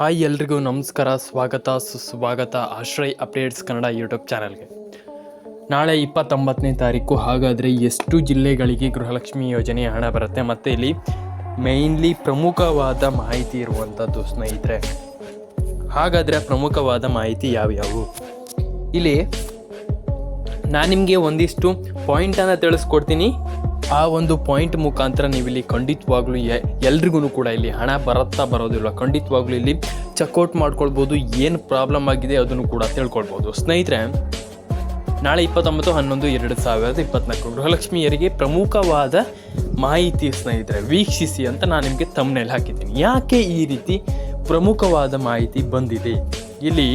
Hi ಎಲ್ರಿಗೂ ನಮಸ್ಕಾರ. ಸ್ವಾಗತ, ಸುಸ್ವಾಗತ, ಆಶ್ರಯ್ ಅಪ್ಡೇಟ್ಸ್ ಕನ್ನಡ ಯೂಟ್ಯೂಬ್ ಚಾನಲ್ಗೆ. ನಾಳೆ ಇಪ್ಪತ್ತೊಂಬತ್ತನೇ ತಾರೀಕು, ಹಾಗಾದರೆ ಎಷ್ಟು ಜಿಲ್ಲೆಗಳಿಗೆ ಗೃಹಲಕ್ಷ್ಮಿ ಯೋಜನೆ ಹಣ ಬರುತ್ತೆ. ಮತ್ತು ಇಲ್ಲಿ ಮೇಯ್ನ್ಲಿ ಪ್ರಮುಖವಾದ ಮಾಹಿತಿ ಇರುವಂಥದ್ದು ಸ್ನೇಹಿತರೆ, ಹಾಗಾದರೆ ಪ್ರಮುಖವಾದ ಮಾಹಿತಿ ಯಾವ್ಯಾವು? ಇಲ್ಲಿ ನಾನು ನಿಮಗೆ ಒಂದಿಷ್ಟು ಪಾಯಿಂಟನ್ನು ತಿಳಿಸ್ಕೊಡ್ತೀನಿ. ಆ ಒಂದು ಪಾಯಿಂಟ್ ಮುಖಾಂತರ ನೀವು ಇಲ್ಲಿ ಖಂಡಿತವಾಗ್ಲೂ ಎಲ್ರಿಗೂ ಕೂಡ ಇಲ್ಲಿ ಹಣ ಬರುತ್ತಾ ಬರೋದಿಲ್ಲ. ಖಂಡಿತವಾಗ್ಲೂ ಇಲ್ಲಿ ಚೆಕ್ಔಟ್ ಮಾಡ್ಕೊಳ್ಬೋದು, ಏನು ಪ್ರಾಬ್ಲಮ್ ಆಗಿದೆ ಅದನ್ನು ಕೂಡ ತಿಳ್ಕೊಳ್ಬೋದು. ಸ್ನೇಹಿತರೆ, ನಾಳೆ ಇಪ್ಪತ್ತೊಂಬತ್ತು, ಹನ್ನೊಂದು, ಎರಡು ಸಾವಿರದ ಇಪ್ಪತ್ನಾಲ್ಕು ಗೃಹಲಕ್ಷ್ಮಿಯರಿಗೆ ಪ್ರಮುಖವಾದ ಮಾಹಿತಿ ಸ್ನೇಹಿತರೆ, ವೀಕ್ಷಿಸಿ ಅಂತ ನಾನು ನಿಮಗೆ ತಮ್ಮನೇಲಿ ಹಾಕಿದ್ದೀನಿ. ಯಾಕೆ ಈ ರೀತಿ ಪ್ರಮುಖವಾದ ಮಾಹಿತಿ ಬಂದಿದೆ? ಇಲ್ಲಿ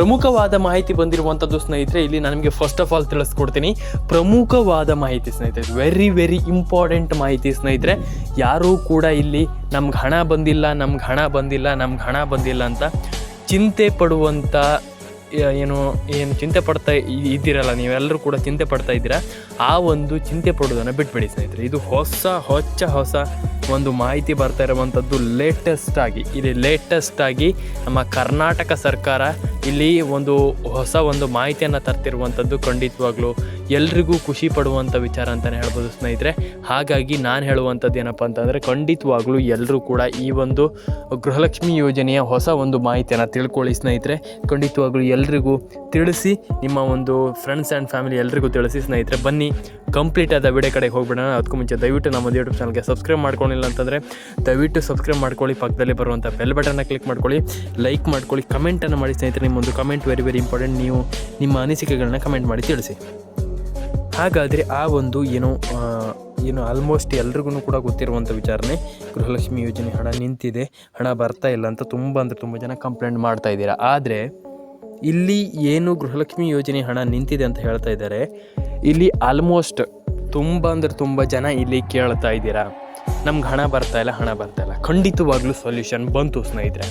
ಪ್ರಮುಖವಾದ ಮಾಹಿತಿ ಬಂದಿರುವಂಥದ್ದು ಸ್ನೇಹಿತರೆ, ಇಲ್ಲಿ ನಾನು ನಿಮಗೆ ಫಸ್ಟ್ ಆಫ್ ಆಲ್ ತಿಳಿಸ್ಕೊಡ್ತೀನಿ. ಪ್ರಮುಖವಾದ ಮಾಹಿತಿ ಸ್ನೇಹಿತರೆ ವೆರಿ ವೆರಿ ಇಂಪಾರ್ಟೆಂಟ್ ಮಾಹಿತಿ ಸ್ನೇಹಿತರೆ. ಯಾರೂ ಕೂಡ ಇಲ್ಲಿ ನಮ್ಗೆ ಹಣ ಬಂದಿಲ್ಲ, ನಮ್ಗೆ ಹಣ ಬಂದಿಲ್ಲ, ನಮ್ಗೆ ಹಣ ಬಂದಿಲ್ಲ ಅಂತ ಚಿಂತೆ ಪಡುವಂಥ ಏನು ಏನು ಚಿಂತೆ ಪಡ್ತಾ ಇದ್ದೀರಲ್ಲ, ನೀವೆಲ್ಲರೂ ಕೂಡ ಚಿಂತೆ ಪಡ್ತಾ ಇದ್ದೀರಾ? ಆ ಒಂದು ಚಿಂತೆ ಪಡೋದನ್ನು ಬಿಟ್ಬಿಡಿ ಸ್ನೇಹಿತರೆ. ಇದು ಹೊಸ, ಹೊಚ್ಚ, ಹೊಸ ಒಂದು ಮಾಹಿತಿ ಬರ್ತಾ ಇರುವಂಥದ್ದು ಲೇಟೆಸ್ಟ್ ಆಗಿ. ಇಲ್ಲಿ ಲೇಟೆಸ್ಟ್ ಆಗಿ ನಮ್ಮ ಕರ್ನಾಟಕ ಸರ್ಕಾರ ಇಲ್ಲಿ ಒಂದು ಹೊಸ ಒಂದು ಮಾಹಿತಿಯನ್ನು ತರ್ತಿರುವಂಥದ್ದು ಖಂಡಿತವಾಗ್ಲೂ ಎಲ್ರಿಗೂ ಖುಷಿ ಪಡುವಂಥ ವಿಚಾರ ಅಂತಲೇ ಹೇಳ್ಬೋದು ಸ್ನೇಹಿತರೆ. ಹಾಗಾಗಿ ನಾನು ಹೇಳುವಂಥದ್ದು ಏನಪ್ಪ ಅಂತಂದರೆ ಖಂಡಿತವಾಗ್ಲೂ ಎಲ್ಲರೂ ಕೂಡ ಈ ಒಂದು ಗೃಹಲಕ್ಷ್ಮಿ ಯೋಜನೆಯ ಹೊಸ ಒಂದು ಮಾಹಿತಿಯನ್ನು ತಿಳ್ಕೊಳ್ಳಿ ಸ್ನೇಹಿತರೆ. ಖಂಡಿತವಾಗ್ಲೂ ಎಲ್ರಿಗೂ ತಿಳಿಸಿ, ನಿಮ್ಮ ಒಂದು ಫ್ರೆಂಡ್ಸ್ ಆ್ಯಂಡ್ ಫ್ಯಾಮಿಲಿ ಎಲ್ರಿಗೂ ತಿಳಿಸಿ ಸ್ನೇಹಿತರೆ. ಬನ್ನಿ ಕಂಪ್ಲೀಟ್ ಆದ ವಿಡಿಯೋ ಕಡೆಗೆ ಹೋಗ್ಬಿಡೋಣ. ಅದಕ್ಕೂ ಮುಂಚೆ ದಯವಿಟ್ಟು ನಮ್ಮ ಯೂಟ್ಯೂಬ್ ಚಾನಲ್ಗೆ ಸಬ್ಸ್ಕ್ರೈಬ್ ಮಾಡ್ಕೊಂಡಿಲ್ಲ ಅಂತಂದರೆ ದಯವಿಟ್ಟು ಸಬ್ಸ್ಕ್ರೈಬ್ ಮಾಡ್ಕೊಳ್ಳಿ, ಪಕ್ಕದಲ್ಲಿ ಬರುವಂಥ ಬೆಲ್ ಬಟನ್ನ ಕ್ಲಿಕ್ ಮಾಡ್ಕೊಳ್ಳಿ ಲೈಕ್ ಮಾಡ್ಕೊಳ್ಳಿ ಕಮೆಂಟನ್ನು ಮಾಡಿ ಸ್ನೇಹಿತರೆ, ನಿಮ್ಮೊಂದು ಕಮೆಂಟ್ ವೆರಿ ವೆರಿ ಇಂಪಾರ್ಟೆಂಟ್ ನೀವು ನಿಮ್ಮ ಅನಿಸಿಕೆಗಳನ್ನ ಕಮೆಂಟ್ ಮಾಡಿ ತಿಳಿಸಿ. ಹಾಗಾದರೆ ಆ ಒಂದು ಏನು ಏನು ಆಲ್ಮೋಸ್ಟ್ ಎಲ್ರಿಗೂ ಕೂಡ ಗೊತ್ತಿರುವಂಥ ವಿಚಾರನೆ, ಗೃಹಲಕ್ಷ್ಮಿ ಯೋಜನೆ ಹಣ ನಿಂತಿದೆ, ಹಣ ಬರ್ತಾ ಇಲ್ಲ ಅಂತ ತುಂಬ ಅಂದರೆ ತುಂಬ ಜನ ಕಂಪ್ಲೇಂಟ್ ಮಾಡ್ತಾ ಇದ್ದೀರಾ. ಆದರೆ, ಇಲ್ಲಿ ಏನು ಗೃಹಲಕ್ಷ್ಮಿ ಯೋಜನೆ ಹಣ ನಿಂತಿದೆ ಅಂತ ಹೇಳ್ತಾ ಇದ್ದಾರೆ, ಇಲ್ಲಿ ಆಲ್ಮೋಸ್ಟ್ ತುಂಬ ಅಂದರೆ ತುಂಬ ಜನ ಇಲ್ಲಿ ಕೇಳ್ತಾ ಇದ್ದೀರಾ. ನಮ್ಗೆ ಹಣ ಬರ್ತಾ ಇಲ್ಲ, ಹಣ ಬರ್ತಾ ಇಲ್ಲ. ಖಂಡಿತವಾಗ್ಲೂ ಸೊಲ್ಯೂಷನ್ ಬಂತು ಸ್ನೇಹಿತರೆ.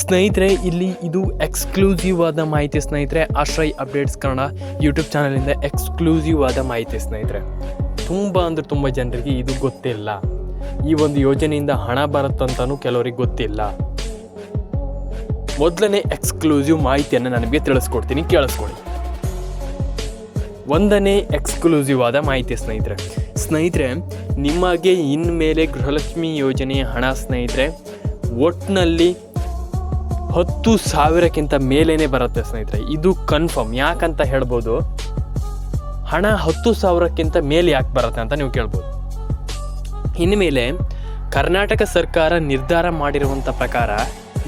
ಸ್ನೇಹಿತರೆ, ಇಲ್ಲಿ ಇದು ಎಕ್ಸ್ಕ್ಲೂಸಿವ್ ಆದ ಮಾಹಿತಿ ಸ್ನೇಹಿತರೆ. ಆಶ್ರಯ್ ಅಪ್ಡೇಟ್ಸ್ ಕನ್ನಡ ಯೂಟ್ಯೂಬ್ ಚಾನಲಿಂದ ಎಕ್ಸ್ಕ್ಲೂಸಿವ್ ಆದ ಮಾಹಿತಿ ಸ್ನೇಹಿತರೆ. ತುಂಬ ಅಂದರೆ ತುಂಬ ಜನರಿಗೆ ಇದು ಗೊತ್ತಿಲ್ಲ. ಈ ಒಂದು ಯೋಜನೆಯಿಂದ ಹಣ ಬರುತ್ತಂತನೂ ಕೆಲವರಿಗೆ ಗೊತ್ತಿಲ್ಲ. ಮೊದಲನೇ ಎಕ್ಸ್ಕ್ಲೂಸಿವ್ ಮಾಹಿತಿಯನ್ನು ನನಗೆ ತಿಳಿಸ್ಕೊಡ್ತೀನಿ ಕೇಳಿಸ್ಕೊಳ್ಳಿ ಒಂದನೇ ಎಕ್ಸ್ಕ್ಲೂಸಿವ್ ಆದ ಮಾಹಿತಿ ಸ್ನೇಹಿತರೆ. ಸ್ನೇಹಿತರೆ ನಿಮಗೆ ಇನ್ಮೇಲೆ ಗೃಹಲಕ್ಷ್ಮಿ ಯೋಜನೆಯ ಹಣ ಸ್ನೇಹಿತರೆ ಒಟ್ಟಿನಲ್ಲಿ ಹತ್ತು ಸಾವಿರಕ್ಕಿಂತ ಮೇಲೇ ಬರುತ್ತೆ ಸ್ನೇಹಿತರೆ. ಇದು ಕನ್ಫರ್ಮ್ ಯಾಕಂತ ಹೇಳ್ಬೋದು? ಹಣ ಹತ್ತು ಸಾವಿರಕ್ಕಿಂತ ಮೇಲೆ ಯಾಕೆ ಬರುತ್ತೆ ಅಂತ ನೀವು ಕೇಳ್ಬೋದು. ಇನ್ಮೇಲೆ ಕರ್ನಾಟಕ ಸರ್ಕಾರ ನಿರ್ಧಾರ ಮಾಡಿರುವಂಥ ಪ್ರಕಾರ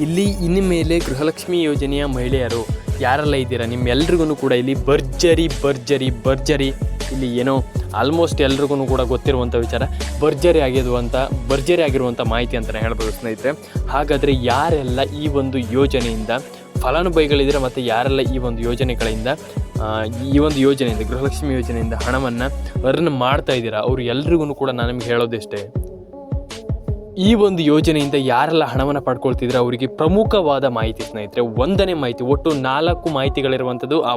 ಇಲ್ಲಿ ಇನ್ಮೇಲೆ ಗೃಹಲಕ್ಷ್ಮಿ ಯೋಜನೆಯ ಮಹಿಳೆಯರು ಯಾರೆಲ್ಲ ಇದ್ದೀರಾ? ನಿಮ್ಮೆಲ್ರಿಗೂ ಕೂಡ ಇಲ್ಲಿ ಭರ್ಜರಿ ಭರ್ಜರಿ ಭರ್ಜರಿ ಇಲ್ಲಿ ಏನೋ ಆಲ್ಮೋಸ್ಟ್ ಎಲ್ರಿಗೂ ಕೂಡ ಗೊತ್ತಿರುವಂಥ ವಿಚಾರ, ಭರ್ಜರಿ ಆಗಿರುವಂಥ ಭರ್ಜರಿ ಆಗಿರುವಂಥ ಮಾಹಿತಿ ಅಂತಲೇ ಹೇಳ್ಬೋದು ಸ್ನೇಹಿತರೆ. ಹಾಗಾದರೆ ಯಾರೆಲ್ಲ ಈ ಒಂದು ಯೋಜನೆಯಿಂದ ಫಲಾನುಭವಿಗಳಿದ್ರೆ ಮತ್ತು ಯಾರೆಲ್ಲ ಈ ಒಂದು ಯೋಜನೆಗಳಿಂದ ಈ ಒಂದು ಯೋಜನೆಯಿಂದ, ಗೃಹಲಕ್ಷ್ಮಿ ಯೋಜನೆಯಿಂದ ಹಣವನ್ನು ಅರ್ನ್ ಮಾಡ್ತಾ ಇದ್ದೀರಾ? ಅವರು ಎಲ್ರಿಗೂ ಕೂಡ ನಾನು ನಿಮ್ಗೆ ಹೇಳೋದಿಷ್ಟೇ ಈ ಒಂದು ಯೋಜನೆಯಿಂದ ಯಾರೆಲ್ಲ ಹಣವನ್ನು ಪಡ್ಕೊಳ್ತಿದ್ರೆ ಅವರಿಗೆ ಪ್ರಮುಖವಾದ ಮಾಹಿತಿ ಸ್ನೇಹಿತರೆ, ಒಂದನೇ ಮಾಹಿತಿ, ಒಟ್ಟು ನಾಲ್ಕು ಮಾಹಿತಿಗಳಿರುವಂಥದ್ದು ಆ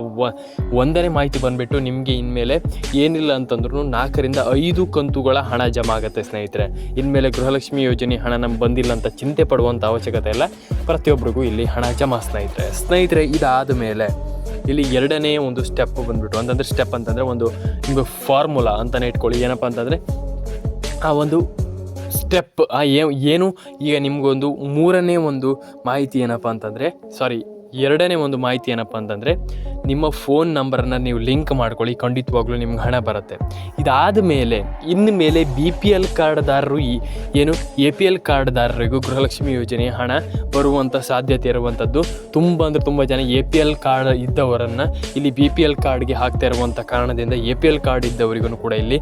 ಒಂದನೇ ಮಾಹಿತಿ ಬಂದುಬಿಟ್ಟು ನಿಮಗೆ ಇನ್ಮೇಲೆ ಏನಿಲ್ಲ ಅಂತಂದ್ರೂ ನಾಲ್ಕರಿಂದ ಐದು ಕಂತುಗಳ ಹಣ ಜಮಾ ಆಗುತ್ತೆ ಸ್ನೇಹಿತರೆ. ಇನ್ಮೇಲೆ ಗೃಹಲಕ್ಷ್ಮಿ ಯೋಜನೆ ಹಣ ನಮ್ಗೆ ಬಂದಿಲ್ಲ ಅಂತ ಚಿಂತೆ ಪಡುವಂಥ ಅವಶ್ಯಕತೆ ಇಲ್ಲ. ಪ್ರತಿಯೊಬ್ಬರಿಗೂ ಇಲ್ಲಿ ಹಣ ಜಮಾ ಸ್ನೇಹಿತರೆ. ಸ್ನೇಹಿತರೆ, ಇದಾದ ಮೇಲೆ ಇಲ್ಲಿ ಎರಡನೇ ಒಂದು ಸ್ಟೆಪ್ ಬಂದ್ಬಿಟ್ಟು, ಅಂತಂದರೆ ಸ್ಟೆಪ್ ಅಂತಂದರೆ ಒಂದು ನಿಮಗೆ ಫಾರ್ಮುಲಾ ಅಂತಲೇ ಇಟ್ಕೊಳ್ಳಿ. ಏನಪ್ಪ ಅಂತಂದರೆ ಆ ಒಂದು ಸ್ಟೆಪ್ ಆ ಏನು? ಈಗ ನಿಮಗೊಂದು ಮೂರನೇ ಒಂದು ಮಾಹಿತಿ ಏನಪ್ಪ ಅಂತಂದರೆ ಸಾರಿ ಎರಡನೇ ಒಂದು ಮಾಹಿತಿ ಏನಪ್ಪ ಅಂತಂದರೆ, ನಿಮ್ಮ ಫೋನ್ ನಂಬರನ್ನು ನೀವು ಲಿಂಕ್ ಮಾಡ್ಕೊಳ್ಳಿ, ಖಂಡಿತವಾಗ್ಲೂ ನಿಮ್ಗೆ ಹಣ ಬರುತ್ತೆ. ಇದಾದ ಮೇಲೆ ಇನ್ನು ಮೇಲೆ ಬಿ ಪಿ ಎಲ್ ಕಾರ್ಡ್ದಾರರು ಈ ಏನು ಎ ಪಿ ಎಲ್ ಕಾರ್ಡ್ದಾರರಿಗೂ ಗೃಹಲಕ್ಷ್ಮಿ ಯೋಜನೆ ಹಣ ಬರುವಂಥ ಸಾಧ್ಯತೆ ಇರುವಂಥದ್ದು ತುಂಬ ಅಂದರೆ ತುಂಬ ಜನ ಎ ಪಿ ಎಲ್ ಕಾರ್ಡ್ ಇದ್ದವರನ್ನು ಇಲ್ಲಿ ಬಿ ಪಿ ಎಲ್ ಕಾರ್ಡ್ಗೆ ಹಾಕ್ತಾ ಇರುವಂಥ ಕಾರಣದಿಂದ ಎ ಪಿ ಎಲ್ ಕಾರ್ಡ್ ಇದ್ದವರಿಗೂ ಕೂಡ ಇಲ್ಲಿ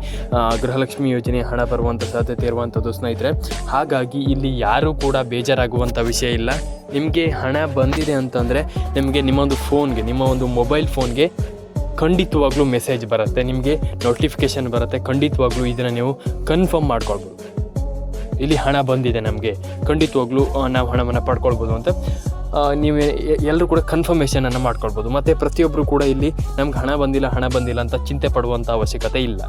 ಗೃಹಲಕ್ಷ್ಮಿ ಯೋಜನೆ ಹಣ ಬರುವಂಥ ಸಾಧ್ಯತೆ ಇರುವಂಥದ್ದು ಸ್ನೇಹಿತರೆ. ಹಾಗಾಗಿ ಇಲ್ಲಿ ಯಾರೂ ಕೂಡ ಬೇಜಾರಾಗುವಂಥ ವಿಷಯ ಇಲ್ಲ. ನಿಮಗೆ ಹಣ ಬಂದಿದೆ ಅಂತಂದರೆ ನಿಮಗೆ ನಿಮ್ಮೊಂದು ಫೋನ್ಗೆ, ನಿಮ್ಮ ಒಂದು ಮೊಬೈಲ್ ಫೋನ್ಗೆ ಖಂಡಿತವಾಗ್ಲೂ ಮೆಸೇಜ್ ಬರುತ್ತೆ. ನಿಮಗೆ ನೋಟಿಫಿಕೇಶನ್ ಬರುತ್ತೆ. ಖಂಡಿತವಾಗ್ಲೂ ಇದನ್ನು ನೀವು ಕನ್ಫರ್ಮ್ ಮಾಡ್ಕೊಳ್ಬೋದು. ಇಲ್ಲಿ ಹಣ ಬಂದಿದೆ ನಮಗೆ. ಖಂಡಿತವಾಗ್ಲೂ ನಾವು ಹಣವನ್ನು ಪಡ್ಕೊಳ್ಬೋದು ಅಂತ. ನೀವು ಎಲ್ಲರೂ ಕೂಡ ಕನ್ಫರ್ಮೇಷನನ್ನು ಮಾಡ್ಕೊಳ್ಬೋದು. ಮತ್ತು ಪ್ರತಿಯೊಬ್ಬರು ಕೂಡ ಇಲ್ಲಿ ನಮ್ಗೆ ಹಣ ಬಂದಿಲ್ಲ ಹಣ ಬಂದಿಲ್ಲ ಅಂತ ಚಿಂತೆ ಪಡುವಂಥ ಅವಶ್ಯಕತೆ ಇಲ್ಲ.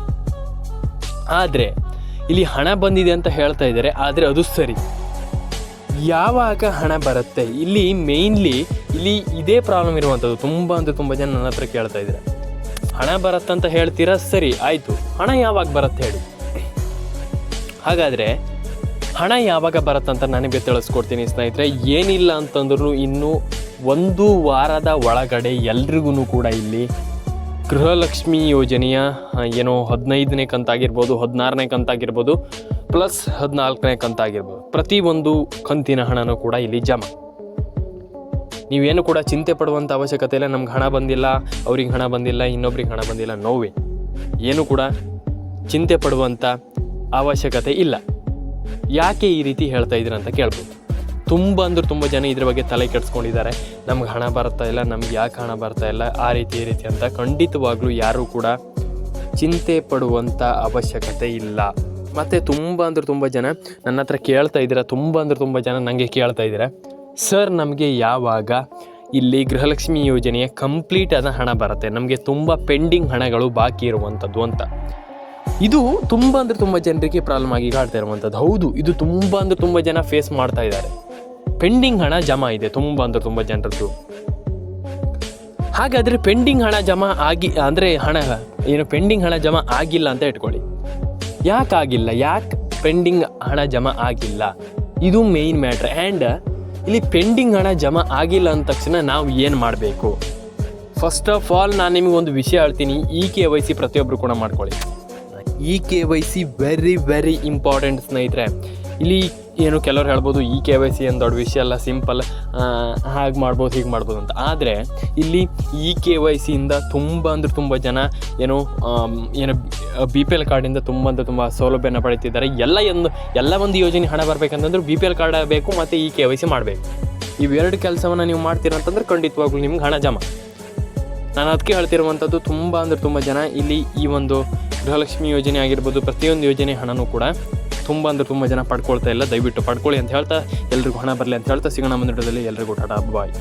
ಆದರೆ, ಇಲ್ಲಿ ಹಣ ಬಂದಿದೆ ಅಂತ ಹೇಳ್ತಾ ಇದ್ದಾರೆ, ಆದರೆ ಅದು ಸರಿ. ಯಾವಾಗ ಹಣ ಬರುತ್ತೆ? ಇಲ್ಲಿ ಮೇಯ್ನ್ಲಿ ಇಲ್ಲಿ ಇದೇ ಪ್ರಾಬ್ಲಮ್ ಇರುವಂಥದ್ದು. ತುಂಬ ಅಂದರೆ ತುಂಬ ಜನ ನನ್ನ ಹತ್ರ ಕೇಳ್ತಾ ಇದ್ದಾರೆ ಹಣ ಬರುತ್ತಂತ ಹೇಳ್ತೀರಾ? ಸರಿ, ಆಯಿತು. ಹಣ ಯಾವಾಗ ಬರುತ್ತೆ ಹೇಳಿ. ಹಾಗಾದರೆ, ಹಣ ಯಾವಾಗ ಬರುತ್ತಂತ ನನಗೆ ತಿಳಿಸ್ಕೊಡ್ತೀನಿ ಸ್ನೇಹಿತರೆ. ಏನಿಲ್ಲ ಅಂತಂದ್ರೂ ಇನ್ನೂ ಒಂದು ವಾರದ ಒಳಗಡೆ ಎಲ್ರಿಗೂ ಕೂಡ ಇಲ್ಲಿ ಗೃಹಲಕ್ಷ್ಮಿ ಯೋಜನೆಯ ಏನೋ ಹದಿನೈದನೇ ಕಂತಾಗಿರ್ಬೋದು, ಹದಿನಾರನೇ ಕಂತಾಗಿರ್ಬೋದು, ಪ್ಲಸ್ ಹದಿನಾಲ್ಕನೇ ಕಂತಾಗಿರ್ಬೋದು. ಪ್ರತಿ ಒಂದು ಕಂತಿನ ಹಣನೂ ಕೂಡ ಇಲ್ಲಿ ಜಮಾ. ನೀವೇನು ಕೂಡ ಚಿಂತೆ ಪಡುವಂಥ ಅವಶ್ಯಕತೆ ಇಲ್ಲ. ನಮ್ಗೆ ಹಣ ಬಂದಿಲ್ಲ, ಅವ್ರಿಗೆ ಹಣ ಬಂದಿಲ್ಲ, ಇನ್ನೊಬ್ರಿಗೆ ಹಣ ಬಂದಿಲ್ಲ ನೋವೇ ಏನು ಕೂಡ ಚಿಂತೆ ಪಡುವಂಥ ಅವಶ್ಯಕತೆ ಇಲ್ಲ. ಯಾಕೆ ಈ ರೀತಿ ಹೇಳ್ತಾ ಇದ್ದೀರ ಅಂತ ಕೇಳ್ಬೋದು. ತುಂಬ ಅಂದ್ರೆ ತುಂಬ ಜನ ಇದ್ರ ಬಗ್ಗೆ ತಲೆ ಕೆಡಿಸ್ಕೊಂಡಿದ್ದಾರೆ. ನಮ್ಗೆ ಹಣ ಬರ್ತಾ ಇಲ್ಲ, ನಮ್ಗೆ ಯಾಕೆ ಹಣ ಬರ್ತಾ ಇಲ್ಲ, ಆ ರೀತಿ, ಈ ರೀತಿ ಅಂತ ಖಂಡಿತವಾಗ್ಲೂ ಯಾರೂ ಕೂಡ ಚಿಂತೆ ಪಡುವಂಥ ಅವಶ್ಯಕತೆ ಇಲ್ಲ. ಮತ್ತು ತುಂಬ ಅಂದ್ರೆ ತುಂಬ ಜನ ನನ್ನ ಹತ್ರ ಕೇಳ್ತಾ ಇದ್ದೀರಾ, ತುಂಬ ಅಂದ್ರೆ ತುಂಬ ಜನ ನನಗೆ ಕೇಳ್ತಾ ಇದ್ದೀರಾ. ಸರ್ ನಮಗೆ ಯಾವಾಗ ಇಲ್ಲಿ ಗೃಹಲಕ್ಷ್ಮಿ ಯೋಜನೆಯ ಕಂಪ್ಲೀಟ್ ಆದ ಹಣ ಬರುತ್ತೆ, ನಮಗೆ ತುಂಬ ಪೆಂಡಿಂಗ್ ಹಣಗಳು ಬಾಕಿ ಇರುವಂಥದ್ದು ಅಂತ. ಇದು ತುಂಬ ಅಂದರೆ ತುಂಬ ಜನರಿಗೆ ಪ್ರಾಬ್ಲಮ್ ಆಗಿ ಕಾಡ್ತಾ ಇರುವಂಥದ್ದು ಹೌದು, ಇದು ತುಂಬ ಅಂದರೆ ತುಂಬ ಜನ ಫೇಸ್ ಮಾಡ್ತಾ ಇದ್ದಾರೆ. ಪೆಂಡಿಂಗ್ ಹಣ ಜಮಾ ಇದೆ, ತುಂಬ ಅಂದರೆ ತುಂಬ ಜನರದ್ದು. ಹಾಗಾದರೆ ಪೆಂಡಿಂಗ್ ಹಣ ಜಮಾ ಆಗಿ, ಅಂದರೆ ಹಣ, ಏನು ಪೆಂಡಿಂಗ್ ಹಣ ಜಮಾ ಆಗಿಲ್ಲ ಅಂತ ಇಟ್ಕೊಳ್ಳಿ. ಯಾಕೆ ಆಗಿಲ್ಲ ಯಾಕೆ ಪೆಂಡಿಂಗ್ ಹಣ ಜಮಾ ಆಗಿಲ್ಲ? ಇದು ಮೇಯ್ನ್ ಮ್ಯಾಟ್ರ್ ಆ್ಯಂಡ್ ಇಲ್ಲಿ ಪೆಂಡಿಂಗ್ ಹಣ ಜಮಾ ಆಗಿಲ್ಲ ಅಂದ ತಕ್ಷಣ ನಾವು ಏನು ಮಾಡಬೇಕು? ಫಸ್ಟ್ ಆಫ್ ಆಲ್ ನಾನು ನಿಮಗೆ ಒಂದು ವಿಷಯ ಹೇಳ್ತೀನಿ. ಈ ಕೆ ವೈ ಸಿ ಪ್ರತಿಯೊಬ್ಬರು ಕೂಡ ಮಾಡ್ಕೊಳ್ಳಿ. E K Y C very very important ಸ್ನೇಹಿತರೆ. ಇಲ್ಲಿ ಏನು ಕೆಲವ್ರು ಹೇಳ್ಬೋದು, ಈ ಕೆ ವೈ ಸಿ ಏನು ದೊಡ್ಡ ವಿಷಯ ಅಲ್ಲ, ಸಿಂಪಲ್ ಹಾಗೆ ಮಾಡ್ಬೋದು, ಹೀಗೆ ಮಾಡ್ಬೋದು ಅಂತ. ಆದರೆ ಇಲ್ಲಿ ಈ ಕೆ ವೈ ಸಿಯಿಂದ ತುಂಬ ಅಂದ್ರೆ ತುಂಬ ಜನ ಏನು ಏನು ಬಿ ಪಿ ಎಲ್ ಕಾರ್ಡಿಂದ ತುಂಬ ಅಂದರೆ ತುಂಬ ಸೌಲಭ್ಯನ ಪಡೀತಿದ್ದಾರೆ. ಎಲ್ಲ ಒಂದು ಎಲ್ಲ ಒಂದು ಯೋಜನೆ ಹಣ ಬರಬೇಕಂತಂದ್ರೆ ಬಿ ಪಿ ಎಲ್ ಕಾರ್ಡ್ ಬೇಕು ಮತ್ತು ಈ ಕೆ ವೈ ಸಿ ಮಾಡಬೇಕು. ಇವೆರಡು ಕೆಲಸವನ್ನು ನೀವು ಮಾಡ್ತೀರಂತಂದ್ರೆ ಖಂಡಿತವಾಗ್ಲೂ ನಿಮ್ಗೆ ಹಣ ಜಮಾ. ನಾನು ಅದಕ್ಕೆ ಹೇಳ್ತಿರುವಂಥದ್ದು ತುಂಬ ಅಂದರೆ ತುಂಬ ಜನ ಇಲ್ಲಿ ಈ ಒಂದು ಗೃಹಲಕ್ಷ್ಮಿ ಯೋಜನೆ ಆಗಿರ್ಬೋದು, ಪ್ರತಿಯೊಂದು ಯೋಜನೆ ಹಣನೂ ಕೂಡ ತುಂಬ ಅಂದರೆ ತುಂಬ ಜನ ಪಡ್ಕೊಳ್ತಾ ಇಲ್ಲ. ದಯವಿಟ್ಟು ಪಡ್ಕೊಳ್ಳಿ ಅಂತ ಹೇಳ್ತಾ ಎಲ್ರಿಗೂ ಹಣ ಬರಲಿ ಅಂತ ಹೇಳ್ತಾ ಸಿಗೋಣ ಮುಂದಿಡದಲ್ಲಿ ಎಲ್ರಿಗೂ ಟಾಟಾ, ಬಾಯ್.